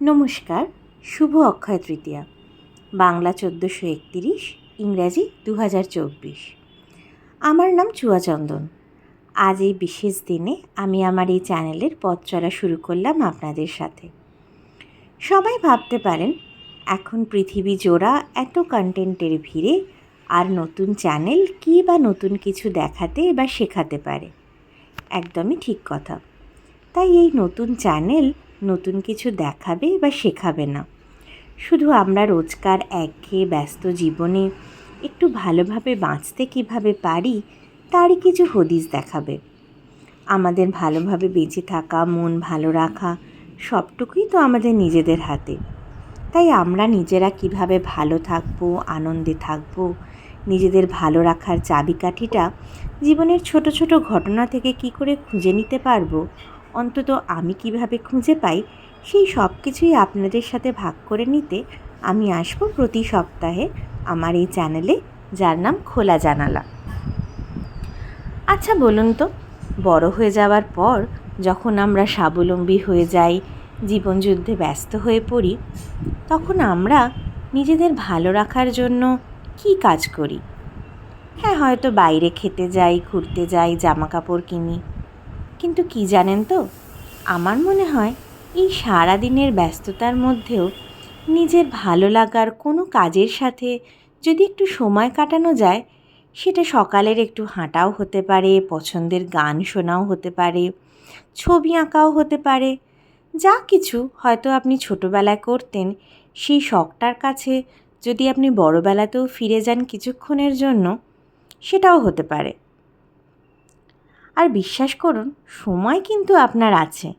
নমস্কার, শুভ অক্ষয় তৃতীয়া। বাংলা চোদ্দোশো একতিরিশ, ইংরাজি দু হাজার চব্বিশ। আমার নাম চুয়াচন্দন আজ এই বিশেষ দিনে আমি আমার এই চ্যানেলের পথ চলা শুরু করলাম আপনাদের সাথে। সবাই ভাবতে পারেন, এখন পৃথিবী জোড়া, এত কন্টেন্টের ভিড়ে, আর নতুন চ্যানেল কী বা নতুন কিছু দেখাতে বা শেখাতে পারে। একদমই ঠিক কথা। তাই এই নতুন চ্যানেল নতুন কিছু দেখাবে বা শেখাবে না। শুধু আমরা রোজকার একঘেয়ে ব্যস্ত জীবনে একটু ভালোভাবে বাঁচতে কীভাবে পারি, তারই কিছু হদিস দেখাবে। আমাদের ভালোভাবে বেঁচে থাকা, মন ভালো রাখা, সবটুকুই তো আমাদের নিজেদের হাতে। তাই আমরা নিজেরা কীভাবে ভালো থাকব, আনন্দে থাকব, নিজেদের ভালো রাখার চাবিকাঠিটা জীবনের ছোট ছোট ঘটনা থেকে কি করে খুঁজে নিতে পারব অন্তত আমি কীভাবে খুঁজে পাই, সেই সব কিছুই আপনাদের সাথে ভাগ করে নিতে আমি আসব প্রতি সপ্তাহে আমার এই চ্যানেলে, যার নাম খোলা জানালা। আচ্ছা বলুন তো, বড় হয়ে যাওয়ার পর যখন আমরা স্বাবলম্বী হয়ে যাই, জীবনযুদ্ধে ব্যস্ত হয়ে পড়ি, তখন আমরা নিজেদের ভালো রাখার জন্য কি কাজ করি? হ্যাঁ হয়তো বাইরে খেতে যাই, ঘুরতে যাই জামা কাপড় কিনি কিন্তু কি জানেন তো? আমার মনে হয় এই সারাদিনের ব্যস্ততার মধ্যেও নিজের ভালো লাগার কোনো কাজের সাথে যদি একটু সময় কাটানো যায়, সেটা সকালের একটু হাঁটাও হতে পারে, পছন্দের গান শোনাও হতে পারে, ছবি আঁকাও হতে পারে, যা কিছু হয়তো আপনি ছোটোবেলায় করতেন, সেই শখটার কাছে যদি আপনি বড়োবেলাতেও ফিরে যান কিছুক্ষণের জন্য, সেটাও হতে পারে। আর বিশ্বাস করুন, সময় কিন্তু আপনার আছে।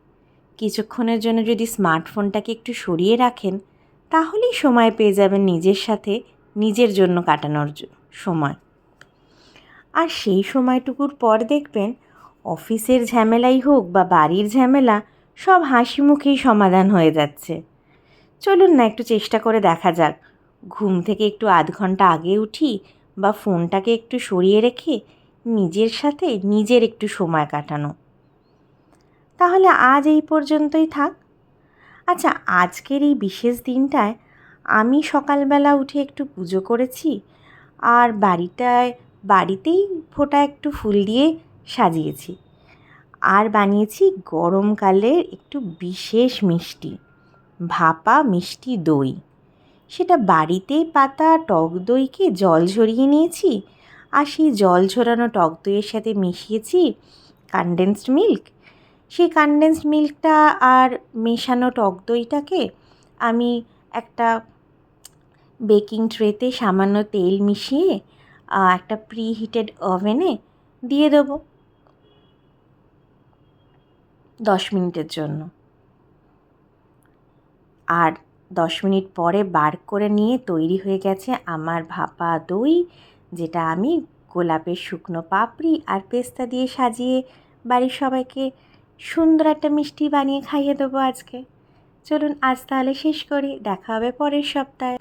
কিছুক্ষণের জন্য যদি স্মার্টফোনটাকে একটু সরিয়ে রাখেন, তাহলেই সময় পেয়ে যাবেন নিজের সাথে, নিজের জন্য কাটানোর সময়। আর সেই সময়টুকুর পর দেখবেন, অফিসের ঝামেলাই হোক বা বাড়ির ঝামেলা, সব হাসি মুখেই সমাধান হয়ে যাচ্ছে। চলুন না, একটু চেষ্টা করে দেখা যাক। ঘুম থেকে একটু আধ ঘণ্টা আগে উঠি বা ফোনটাকে একটু সরিয়ে রেখে নিজের সাথে নিজের একটু সময় কাটানো। তাহলে আজ এই পর্যন্তই থাক। আচ্ছা আজকের এই বিশেষ দিনটায় আমি সকালবেলা উঠে একটু পুজো করেছি আর বাড়িটায়, বাড়িতেই ফোটা একটু ফুল দিয়ে সাজিয়েছি। আর বানিয়েছি গরমকালের একটু বিশেষ মিষ্টি, ভাপা মিষ্টি দই। সেটা বাড়িতেই পাতা, টক দইকে জল ঝরিয়ে নিয়েছি আর সেই জল ঝরানো টক দইয়ের সাথে মিশিয়েছি কনডেন্সড মিল্ক সেই কনডেন্সড মিল্কটা আর মেশানো টক দইটাকে আমি একটা বেকিং ট্রেতে সামান্য তেল মিশিয়ে একটা প্রি হিটেড ওভেনে দিয়ে দেবো দশ মিনিটের জন্য। আর দশ মিনিট পরে বার করে নিয়ে তৈরি হয়ে গেছে আমার ভাপা দই। যেটা আমি গোলাপের শুকনো পাপড়ি আর পেস্তা দিয়ে সাজিয়ে বাড়ির সবাইকে সুন্দর একটা মিষ্টি বানিয়ে খাইয়ে দেবো আজকে। চলুন আজ তাহলে শেষ করি, দেখা হবে পরের সপ্তাহে।